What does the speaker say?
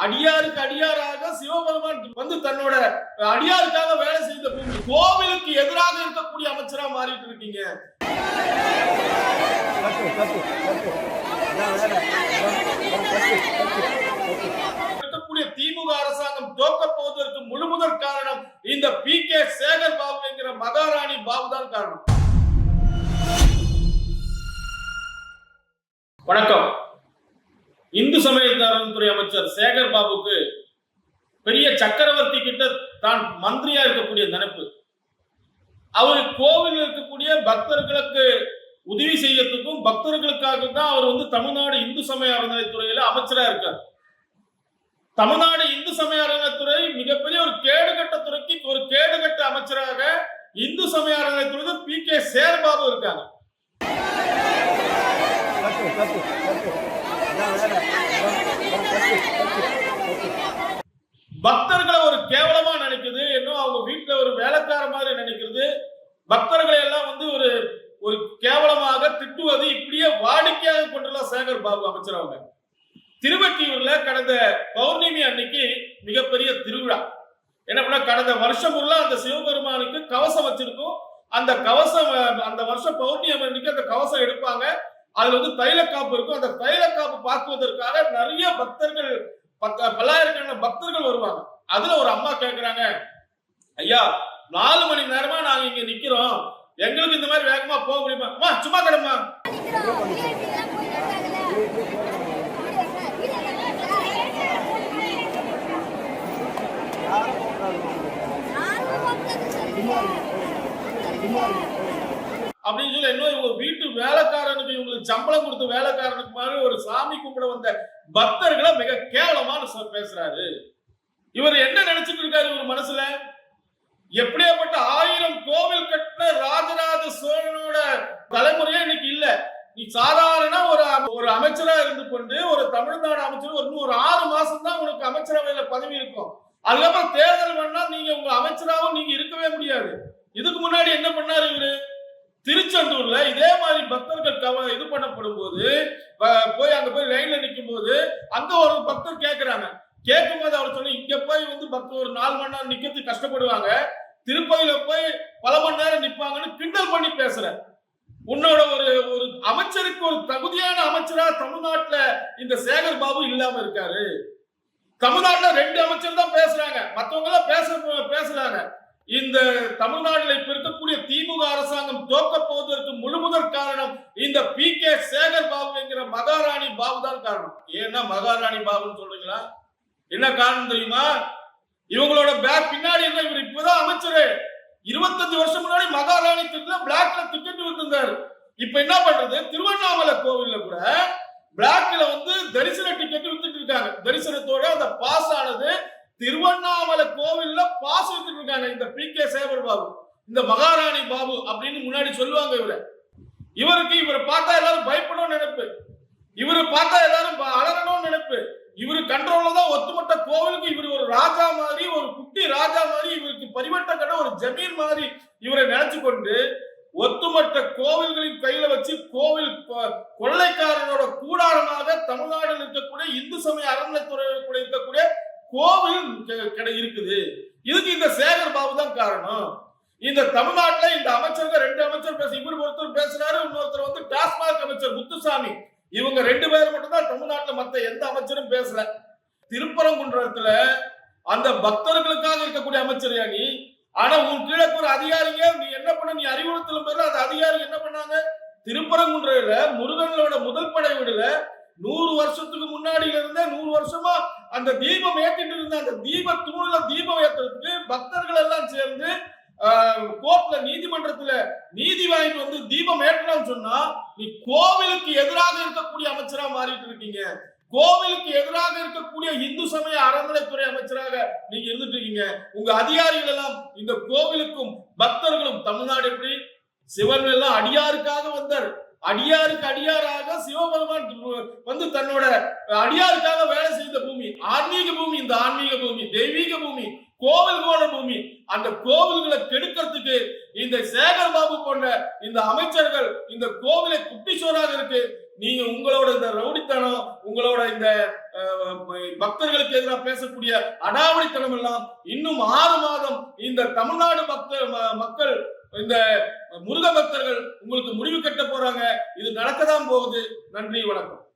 அடியாருக்கு அடியாராக சிவபெருமான் வந்து தன்னோட அடியாருக்காக வேலை செய்த பூமி கோவிலுக்கு எதிராக இருக்கக்கூடிய அமைச்சரா மாறிட்டு இருக்கீங்க. இருக்கக்கூடிய திமுக அரசாங்கம் தோக்க போவதற்கு முழுமுதற் காரணம் இந்த பி. கே. சேகர் பாபு என்கிற மகாராணி பாபு தான் காரணம். வணக்கம். இந்து சமய அமைச்சர் சேகர் பாபுக்கு பெரிய சக்கரவர்த்தி கிட்ட தான் மந்திரியா இருக்கக்கூடிய நினைப்பு அவர் கோவில் இருக்கக்கூடிய பக்தர்களுக்கு உதவி செய்யறதுக்கும் பக்தர்களுக்காக தான் அவர் வந்து தமிழ்நாடு இந்து சமய அறநிலைத்துறையில அமைச்சரா இருக்கார். தமிழ்நாடு இந்து சமய அறநிலைத்துறை மிகப்பெரிய ஒரு கேடுகட்ட துறைக்கு ஒரு கேடுகட்ட அமைச்சராக இந்து சமய அறநிலைத்துறை பி கே சேர்பாபு இருக்காங்க. பக்தர்களை ஒரு கேவலமா நினைக்குது இன்னும் அவங்க வீட்டுல ஒரு வேலைக்கார மாதிரி நினைக்கிறது. பக்தர்களை எல்லாம் வந்து ஒரு ஒரு கேவலமாக திட்டுவது இப்படியே வாடிக்கையாக கொண்டுள்ள சேகர் பாபு அமைச்சர் அவங்க. திருவற்றியூர்ல கடந்த பௌர்ணமி அன்னைக்கு மிகப்பெரிய திருவிழா. என்ன பண்ண கடந்த வருஷம் உள்ள அந்த சிவபெருமானுக்கு கவசம் வச்சிருக்கும். அந்த கவசம் அந்த வருஷம் பௌர்ணமி அன்னைக்கு அந்த கவசம் எடுப்பாங்க. அதுல வந்து தைலக்காப்பு இருக்கும். அந்த தைலக்காப்பு பார்க்குவதற்காக நிறைய பக்தர்கள் பக்க- பல்லாயிரக்கணக்கான பக்தர்கள் வருவாங்க. அதுல ஒரு அம்மா கேட்கிறாங்க ஐயா நாலு மணி நேரமா நாங்க இங்க நிக்கிறோம். எங்களுக்கு இந்த மாதிரி வேகமா போக முடியுமா? சும்மா கிடமா அப்படின்னு சொல்லி இன்னும் இவங்க வீட்டு வேலைக்காரனுக்கு இவங்களுக்கு சம்பளம் கொடுத்த வேலைக்காரனுக்கு மாதிரி ஒரு சாமி கும்பிட வந்த பக்தர்களை மிக கேவலமான சொ- பேசுறாரு. இவர் என்ன நினைச்சிட்டு இருக்காரு இவர் மனசுல? எப்படியாப்பட்ட ஆயிரம் கோவில் கட்டின ராஜராஜ சோழனோட தலைமுறையே இன்னைக்கு இல்ல. நீ சாதாரண ஒரு ஒரு அமைச்சரா இருந்து கொண்டு ஒரு தமிழ்நாடு அமைச்சர் ஒரு ஒரு ஆறு மாசம் தான் உனக்கு அமைச்சரவையில பதவி இருக்கும். அதுக்கப்புறம் தேர்தல் பண்ணா நீங்க உங்க அமைச்சராகவும் நீங்க இருக்கவே முடியாது. இதுக்கு முன்னாடி என்ன பண்ணாரு இவரு? திருச்செந்தூர்ல இதே மாதிரி பக்தர்கள் கவ இது பண்ணப்படும் போது போய் அங்க போய் லைன்ல அங்க ஒரு பக்தர் கேட்கிறாங்க கேட்கும்போது அவர் சொல்லி இங்க போய் வந்து பக்தர் ஒரு நாலு மணி நேரம் நிக்கிறதுக்கு கஷ்டப்படுவாங்க. திருப்பதியில போய் பல மணி நேரம் நிப்பாங்கன்னு கிண்டல் பண்ணி பேசுற உன்னோட ஒரு ஒரு அமைச்சருக்கு ஒரு தகுதியான அமைச்சரா தமிழ்நாட்டுல இந்த சேகர் பாபு இல்லாம இருக்காரு. தமிழ்நாட்டுல ரெண்டு அமைச்சர் தான் பேசுறாங்க. மத்தவங்க எல்லாம் பேச பேசுறாங்க. இந்த தமிழ்நாட்டில் இப்ப இருக்கக்கூடிய திமுக அரசாங்கம் தோக்க போவதற்கு முழுமுதல் காரணம் இந்த பி கே சேகர் பாபு என்கிற மகாராணி பாபு தான் காரணம். ஏன்னா மகாராணி பாபுன்னு சொல்றீங்களா? என்ன காரணம் தெரியுமா? இவங்களோட பேக் பின்னாடி என்ன? இவர் இப்பதான் அமைச்சரு. இருபத்தஞ்சு வருஷம் முன்னாடி மகாராணி திட்டம் பிளாக்ல திட்டம் விட்டுருந்தாரு இப்ப என்ன பண்றது திருவண்ணாமலை கோவில்ல கூட பிளாக்ல வந்து தரிசன டிக்கெட் வித்துட்டு இருக்காங்க தரிசனத்தோட அந்த பாஸ் ஆனது திருவண்ணாமலை கோவில்ல பாஸ் வித்துட்டு இருக்காங்க இந்த பி கே சேவர் பாபு. இந்த மகாராணி பாபு அப்படின்னு முன்னாடி சொல்லுவாங்க இவரை. இவருக்கு இவரை பார்த்தா எல்லாரும் பயப்படணும்னு நினைப்பு. இவரை பார்த்தா எல்லாரும் ப- அலறணும்னு நினைப்பு. இவரு கண்ட்ரோல்ல தான் ஒத்துமொட்ட கோவிலுக்கு இவர் ஒரு ராஜா மாதிரி ஒரு குட்டி ராஜா மாதிரி இவருக்கு பரிவட்ட கடை ஒரு ஜமீன் மாதிரி இவரை நினைச்சு கொண்டு ஒத்துமொட்ட கோவில்களின் கையில வச்சு கோவில் கொ- கொள்ளைக்காரனோட கூடாரமாக தமிழ்நாட்டில் இருக்கக்கூடிய இந்து சமய அறநிலைத்துறை கூட இருக்கக்கூடிய கோவில் கெ- கிடை இருக்குது. இதுக்கு இந்த சேகர் பாபு தான் காரணம். இந்த தமிழ்நாட்டுல இந்த அமைச்சர்கள் ரெண்டு அமைச்சர் பேச இவர் ஒருத்தர் பேசுறாரு இன்னொருத்தர் வந்து டாஸ்மாக் அமைச்சர் முத்துசாமி. இவங்க ரெண்டு பேர் மட்டும் தான் தமிழ்நாட்டுல மத்த எந்த அமைச்சரும் பேசல. திருப்பரங்குன்றத்துல அந்த பக்தர்களுக்காக இருக்கக்கூடிய அமைச்சர் நீ ஆனா உன் கீழே ஒரு அதிகாரிங்க நீ என்ன பண்ண நீ அறிவுறுத்தலும் பேர்ல அந்த அதிகாரி என்ன பண்ணாங்க? அந்த தீபம் ஏற்றிட்டு இருந்த அந்த தீப தூணுல தீபம் ஏற்றுறதுக்கு பக்தர்கள் எல்லாம் சேர்ந்து கோர்ட்ல நீதிமன்றத்துல நீதி வாங்கி வந்து தீபம் ஏற்றணும்னு சொன்னா நீ கோவிலுக்கு எதிராக இருக்கக்கூடிய அமைச்சரா மாறிட்டு இருக்கீங்க. கோவிலுக்கு எதிராக இருக்கக்கூடிய இந்து சமய அறநிலைத்துறை அமைச்சராக நீங்க இருந்துட்டு இருக்கீங்க. உங்க அதிகாரிகள் எல்லாம் இந்த கோவிலுக்கும் பக்தர்களும் தமிழ்நாடு எப்படி? சிவன் எல்லாம் அடியாருக்காக வந்தார். அடியாருக்கு அடியாராக சிவபெருமான் வந்து தன்னோட அடியாருக்காக வேலை செய்த பூமி ஆன்மீக பூமி இந்த ஆன்மீக பூமி தெய்வீக பூமி கோவில் கோண பூமி அந்த கோவில்களை கெடுக்கிறதுக்கு இந்த சேகர் பாபு போன்ற இந்த அமைச்சர்கள் இந்த கோவிலை குட்டிச்சோராக இருக்கு. நீங்க உங்களோட இந்த ரவுடித்தனம் உங்களோட இந்த பக்தர்களுக்கு எதிராக பேசக்கூடிய அடாவடித்தனம் எல்லாம் இன்னும் ஆறு மாதம் இந்த தமிழ்நாடு பக்த ம- மக்கள் இந்த முருக பக்தர்கள் உங்களுக்கு முடிவு கட்ட போறாங்க. இது நடக்கதான் போகுது. நன்றி வணக்கம்.